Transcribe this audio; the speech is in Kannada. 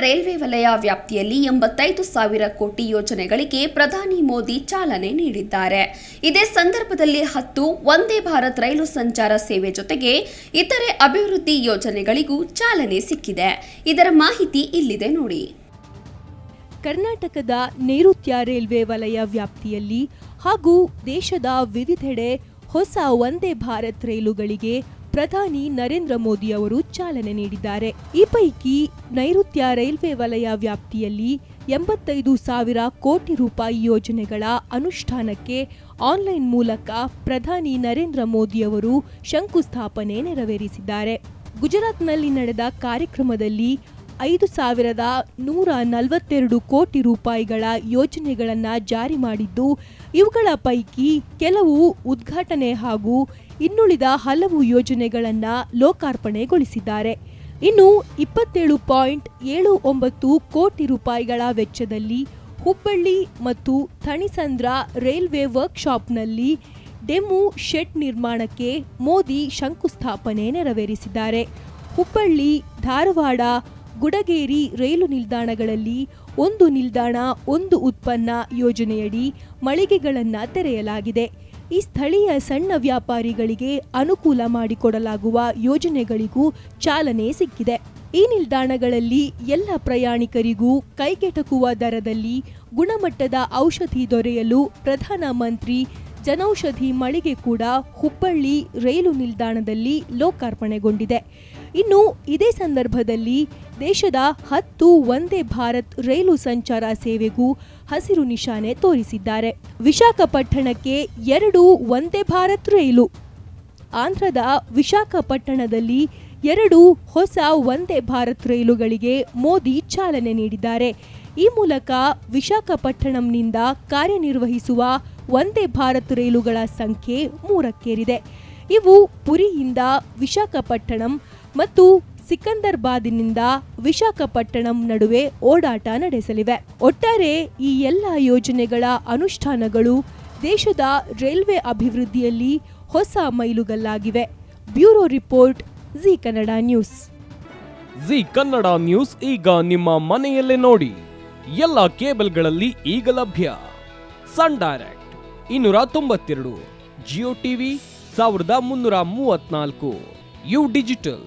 ರೈಲ್ವೆ ವಲಯ ವ್ಯಾಪ್ತಿಯಲ್ಲಿ ಎಂಬತ್ತೈದು ಸಾವಿರ ಕೋಟಿ ಯೋಜನೆಗಳಿಗೆ ಪ್ರಧಾನಿ ಮೋದಿ ಚಾಲನೆ ನೀಡಿದ್ದಾರೆ. ಇದೇ ಸಂದರ್ಭದಲ್ಲಿ ಹತ್ತು ವಂದೇ ಭಾರತ್ ರೈಲು ಸಂಚಾರ ಸೇವೆ ಜೊತೆಗೆ ಇತರೆ ಅಭಿವೃದ್ಧಿ ಯೋಜನೆಗಳಿಗೂ ಚಾಲನೆ ಸಿಕ್ಕಿದೆ. ಇದರ ಮಾಹಿತಿ ಇಲ್ಲಿದೆ ನೋಡಿ. ಕರ್ನಾಟಕದ ನೈಋತ್ಯ ರೈಲ್ವೆ ವಲಯ ವ್ಯಾಪ್ತಿಯಲ್ಲಿ ಹಾಗೂ ದೇಶದ ವಿವಿಧೆಡೆ ಹೊಸ ವಂದೇ ಭಾರತ್ ರೈಲುಗಳಿಗೆ ಪ್ರಧಾನಿ ನರೇಂದ್ರ ಮೋದಿ ಅವರು ಚಾಲನೆ ನೀಡಿದ್ದಾರೆ. ಈ ಪೈಕಿ ನೈಋತ್ಯ ರೈಲ್ವೆ ವಲಯ ವ್ಯಾಪ್ತಿಯಲ್ಲಿ ಎಂಬತ್ತೈದು ಸಾವಿರ ಕೋಟಿ ರೂಪಾಯಿ ಯೋಜನೆಗಳ ಅನುಷ್ಠಾನಕ್ಕೆ ಆನ್ಲೈನ್ ಮೂಲಕ ಪ್ರಧಾನಿ ನರೇಂದ್ರ ಮೋದಿ ಅವರು ಶಂಕುಸ್ಥಾಪನೆ ನೆರವೇರಿಸಿದ್ದಾರೆ. ಗುಜರಾತ್ನಲ್ಲಿ ನಡೆದ ಕಾರ್ಯಕ್ರಮದಲ್ಲಿ ಐದು ಸಾವಿರದ ನೂರ ನಲವತ್ತೆರಡು ಕೋಟಿ ರೂಪಾಯಿಗಳ ಯೋಜನೆಗಳನ್ನು ಜಾರಿ ಮಾಡಿದ್ದು, ಇವುಗಳ ಪೈಕಿ ಕೆಲವು ಉದ್ಘಾಟನೆ ಹಾಗೂ ಇನ್ನುಳಿದ ಹಲವು ಯೋಜನೆಗಳನ್ನು ಲೋಕಾರ್ಪಣೆಗೊಳಿಸಿದ್ದಾರೆ. ಇನ್ನು ಇಪ್ಪತ್ತೇಳು ಪಾಯಿಂಟ್ ಏಳು ಒಂಬತ್ತು ಕೋಟಿ ರೂಪಾಯಿಗಳ ವೆಚ್ಚದಲ್ಲಿ ಹುಬ್ಬಳ್ಳಿ ಮತ್ತು ಥಣಿಸಂದ್ರ ರೈಲ್ವೆ ವರ್ಕ್ಶಾಪ್ನಲ್ಲಿ ಡೆಮು ಶೆಡ್ ನಿರ್ಮಾಣಕ್ಕೆ ಮೋದಿ ಶಂಕುಸ್ಥಾಪನೆ ನೆರವೇರಿಸಿದ್ದಾರೆ. ಹುಬ್ಬಳ್ಳಿ, ಧಾರವಾಡ ಗುಡಗೇರಿ ರೈಲು ನಿಲ್ದಾಣಗಳಲ್ಲಿ ಒಂದು ನಿಲ್ದಾಣ, ಒಂದು ಉತ್ಪನ್ನ ಯೋಜನೆಯಡಿ ಮಳಿಗೆಗಳನ್ನು ತೆರೆಯಲಾಗಿದೆ. ಈ ಸ್ಥಳೀಯ ಸಣ್ಣ ವ್ಯಾಪಾರಿಗಳಿಗೆ ಅನುಕೂಲ ಮಾಡಿಕೊಡಲಾಗುವ ಯೋಜನೆಗಳಿಗೂ ಚಾಲನೆ ಸಿಕ್ಕಿದೆ. ಈ ನಿಲ್ದಾಣಗಳಲ್ಲಿ ಎಲ್ಲ ಪ್ರಯಾಣಿಕರಿಗೂ ಕೈಗೆಟಕುವ ದರದಲ್ಲಿ ಗುಣಮಟ್ಟದ ಔಷಧಿ ದೊರೆಯಲು ಪ್ರಧಾನಮಂತ್ರಿ ಜನೌಷಧಿ ಮಳಿಗೆ ಕೂಡ ಹುಬ್ಬಳ್ಳಿ ರೈಲು ನಿಲ್ದಾಣದಲ್ಲಿ ಲೋಕಾರ್ಪಣೆಗೊಂಡಿದೆ. ಇನ್ನು ಇದೇ ಸಂದರ್ಭದಲ್ಲಿ ದೇಶದ ಹತ್ತು ವಂದೇ ಭಾರತ್ ರೈಲು ಸಂಚಾರ ಸೇವೆಗೂ ಹಸಿರು ನಿಶಾನೆ ತೋರಿಸಿದ್ದಾರೆ. ವಿಶಾಖಪಟ್ಟಣಕ್ಕೆ ಎರಡು ವಂದೇ ಭಾರತ್ ರೈಲು. ಆಂಧ್ರದ ವಿಶಾಖಪಟ್ಟಣದಲ್ಲಿ ಎರಡು ಹೊಸ ವಂದೇ ಭಾರತ್ ರೈಲುಗಳಿಗೆ ಮೋದಿ ಚಾಲನೆ ನೀಡಿದ್ದಾರೆ. ಈ ಮೂಲಕ ವಿಶಾಖಪಟ್ಟಣಂನಿಂದ ಕಾರ್ಯನಿರ್ವಹಿಸುವ ವಂದೇ ಭಾರತ್ ರೈಲುಗಳ ಸಂಖ್ಯೆ ಮೂರಕ್ಕೇರಿದೆ. ಇವು ಪುರಿಯಿಂದ ವಿಶಾಖಪಟ್ಟಣಂ ಮತ್ತು ಸಿಕಂದರ್ಬಾದಿನಿಂದ ವಿಶಾಖಪಟ್ಟಣಂ ನಡುವೆ ಓಡಾಟ ನಡೆಸಲಿವೆ. ಒಟ್ಟಾರೆ ಈ ಎಲ್ಲ ಯೋಜನೆಗಳ ಅನುಷ್ಠಾನಗಳು ದೇಶದ ರೈಲ್ವೆ ಅಭಿವೃದ್ಧಿಯಲ್ಲಿ ಹೊಸ ಮೈಲುಗಲ್ಲಾಗಿವೆ. Bureau report, Zee Kannada news. Zee Kannada news ಈಗ ನಿಮ್ಮ ಮನೆಯಲ್ಲೇ ನೋಡಿ. ಎಲ್ಲ ಕೇಬಲ್ಗಳಲ್ಲಿ ಈಗ ಲಭ್ಯ. ಸನ್ ಡೈರೆಕ್ಟ್ ಇನ್ನೂರ ತೊಂಬತ್ತೆರಡು, ಜಿಯೋ ಟಿವಿ ಸಾವಿರದ ಮುನ್ನೂರ ಮೂವತ್ನಾಲ್ಕು ಯು ಡಿಜಿಟಲ್.